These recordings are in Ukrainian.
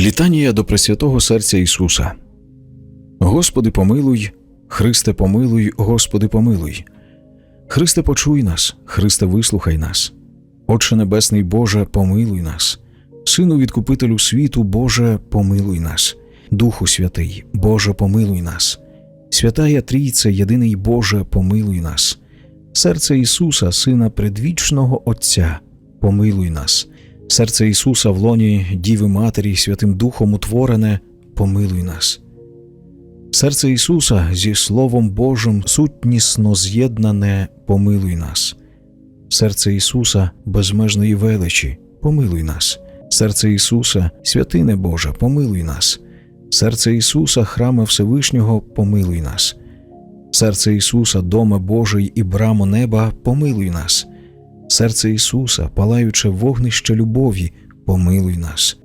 Літанія до Пресвятого Серця Ісуса. Господи, помилуй, Христе, помилуй, Господи, помилуй. Христе, почуй нас, Христе, вислухай нас. Отче Небесний Боже, помилуй нас. Сину Відкупителю світу, Боже, помилуй нас. Духу Святий, Боже, помилуй нас. Святая Трійце, єдиний Боже, помилуй нас. Серце Ісуса, Сина предвічного Отця, помилуй нас. Серце Ісуса в лоні Діви Матері Святим Духом утворене, помилуй нас. Серце Ісуса зі Словом Божим сутнісно з'єднане, помилуй нас. Серце Ісуса безмежної величі, помилуй нас. Серце Ісуса, святине Боже, помилуй нас. Серце Ісуса, храме Всевишнього, помилуй нас. Серце Ісуса, доме Божий і брамо неба, помилуй нас. Серце Ісуса, палаюче вогнище любові, помилуй нас.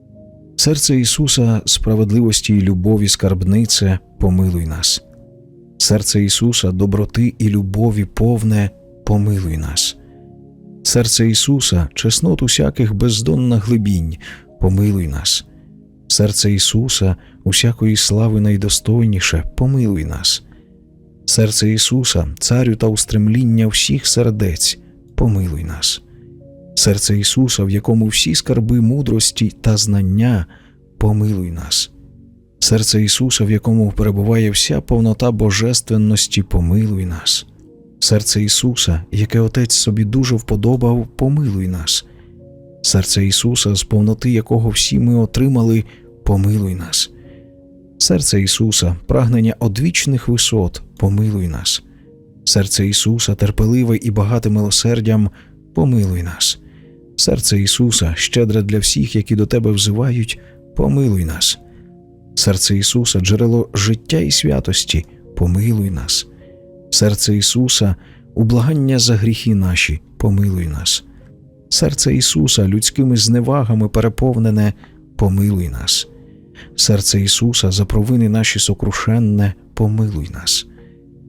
Серце Ісуса, справедливості і любові скарбнице, помилуй нас. Серце Ісуса, доброти і любові повне, помилуй нас. Серце Ісуса, чеснот усяких бездонна глибінь, помилуй нас. Серце Ісуса, усякої слави найдостойніше, помилуй нас. Серце Ісуса, царю та устремління всіх сердець, помилуй нас. Серце Ісуса, в якому всі скарби мудрості та знання, помилуй нас. Серце Ісуса, в якому перебуває вся повнота божественності, помилуй нас. Серце Ісуса, яке Отець собі дуже вподобав, помилуй нас. Серце Ісуса, з повноти якого всі ми отримали, помилуй нас. Серце Ісуса, прагнення одвічних висот, помилуй нас. Серце Ісуса, терпеливе і багате милосердям, помилуй нас. Серце Ісуса, щедре для всіх, які до Тебе взивають, помилуй нас. Серце Ісуса, джерело життя і святості, помилуй нас. Серце Ісуса, ублагання за гріхи наші, помилуй нас. Серце Ісуса, людськими зневагами переповнене, помилуй нас. Серце Ісуса, за провини наші сокрушенне, помилуй нас.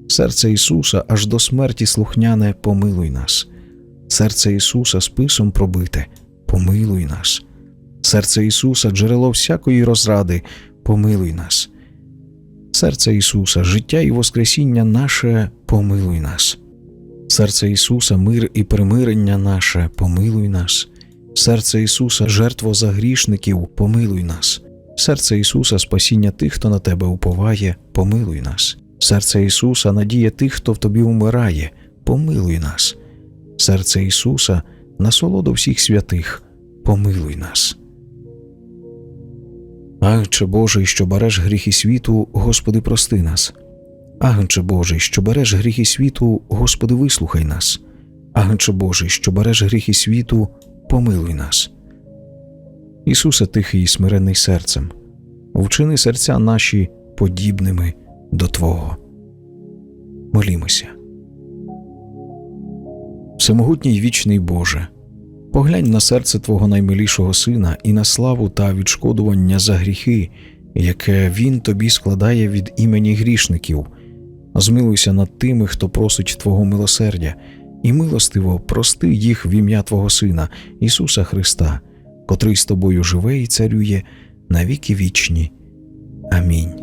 Серце Ісуса, аж до смерті слухняне, помилуй нас. Серце Ісуса, списом пробите, помилуй нас. Серце Ісуса, джерело всякої розради, помилуй нас. Серце Ісуса, життя і Воскресіння наше, помилуй нас. Серце Ісуса, мир і примирення наше, помилуй нас. Серце Ісуса, жертво за грішників, помилуй нас. Серце Ісуса, спасіння тих, хто на тебе уповає, помилуй нас. Серце Ісуса, надія тих, хто в тобі умирає, помилуй нас. Серце Ісуса, насолоду всіх святих, помилуй нас. Агнче Божий, що береш гріхи світу, Господи, прости нас. Агнче Божий, що береш гріхи світу, Господи, вислухай нас. Агнче Божий, що береш гріхи світу, помилуй нас. Ісусе тихий і смиренний серцем, вчини серця наші подібними до Твого. Молімося. Всемогутній вічний Боже, поглянь на серце Твого наймилішого Сина і на славу та відшкодування за гріхи, яке Він тобі складає від імені грішників. Змилуйся над тими, хто просить Твого милосердя, і милостиво прости їх в ім'я Твого Сина, Ісуса Христа, котрий з тобою живе і царює на віки вічні. Амінь.